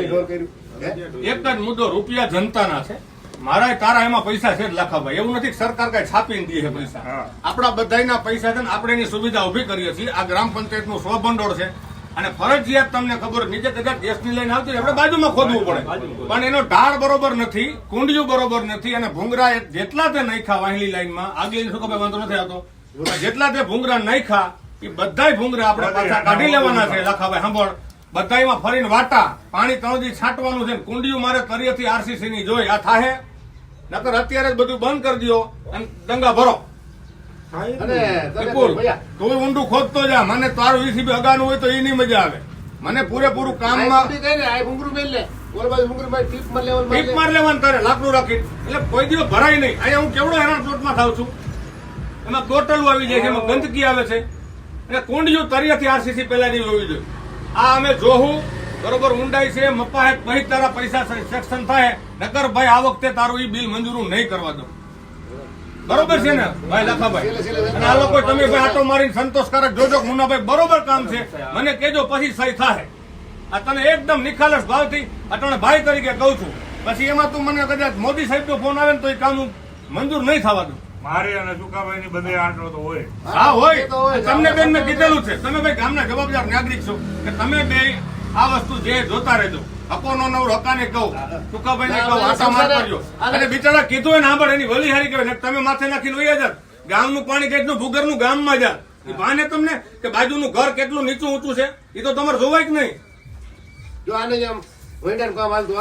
એક જ મુદ્દો રૂપિયા જનતાના છે. મારા તારા એમાં પૈસા છે લાખાભાઈ એવું નથી સરકાર કઈ છાપીને દે છે પૈસા. આપણા બધાના પૈસા છે ને આપણે એની સુવિધા ઊભી કરીએ છીએ. આ ગ્રામ પંચાયતનું સ્વભંડોળ છે. અને ફરજિયાત તમને ખબર નીચે કદાચ ગેસની લઈને આવતી આપણે બાજુમાં ખોદવું પડે. પણ એનો ઢાળ બરોબર નથી કુંડિયું બરોબર નથી અને ભૂંગરા જેટલા તે નાખ્યા વાહિલી લાઈનમાં આગલી શું ખબર વાંધો નથી આવતો. જેટલા તે ભૂંગરા નાખ્યા એ બધા ભૂંગરા આપણે પાછા કાઢી લેવાના છે. લાખાભાઈ સાંભળ. બધાયમાં ફરીને વાટા પાણી ત્રણ દી છાંટવાનું છે કુંડીયું મારે તરિયેથી આરસીસી ની જોઈ. આ થાહે? નકર અત્યારે જ બધું બંધ કરી દો અને દંગા ભરો. વિપુલ ભૈયા, તું ઊંડું ખોદતો જા. મને તારું વીસીબી અગાનું હોય તો એની મજા આવે. મને પૂરેપૂરું કામ કામમાં ટીપ માર લેવાનું માર ટીપ લે. માર લેવાનું તારે લાકડું રાખી એટલે કોઈ દિવસ ભરાય નહીં. અહીંયા હું કેવડો હેરાન પ્લોટમાં થાવ છું? એમાં ટોટલું આવી જાય છે એમાં ગંદકી આવે છે. અને કુંડિયું તરિયાથી આરસીસી પહેલાની હોવી જોઈએ. આ અમે જોહું. બરોબર ઊંડાઈ છે મપ્પા હે પછી તારા પૈસા સેક્શન થાય. નકર ભાઈ આ વખતે તારું ઈ બિલ મંજૂર નહીં કરવા દઉં. બરોબર છે ને? ભાઈ લખાભાઈ. અને આ લોકો તમે ભાઈ આટો મારીને સંતોષકારક જોજો મુનાભાઈ બરોબર કામ છે. મને કેજો પછી સહી થાય. આ તને એકદમ નિખાલસ ભાવથી અટાણે ભાઈ તરીકે કહું છું. પછી એમાં તું મને કદાચ મોદી સાહેબ નો ફોન આવે ને તો એ કામ હું મંજૂર નહીં થવા દઉં. મારે અને સુકાભાઈ ની બધે આંટો તો હોય. હા હોય. એ તો હોય. તમને બેન મેં કીધેલું છે. તમે ભાઈ ગામના જવાબદાર નાગરિક છો કે તમે બે આ વસ્તુ જે જોતા રહેજો. હકોનો નવ હકાને કહું. સુકાભાઈ ને કહું આટા માર કરજો. અને બિચારા કીધું હોય ને આંબળ એની વલી હારી કહેવાય. ને તમે માથે નાખીને વહી જાત ગામનું પાણી કેટલું ભૂગરનું ગામમાં માં એ ભાને તમને કે બાજુનું ઘર કેટલું નીચું ઊંચું છે? એ તો તમારે જોવાય કે નહીં. જો આને જેમ આમ કામ હાલતું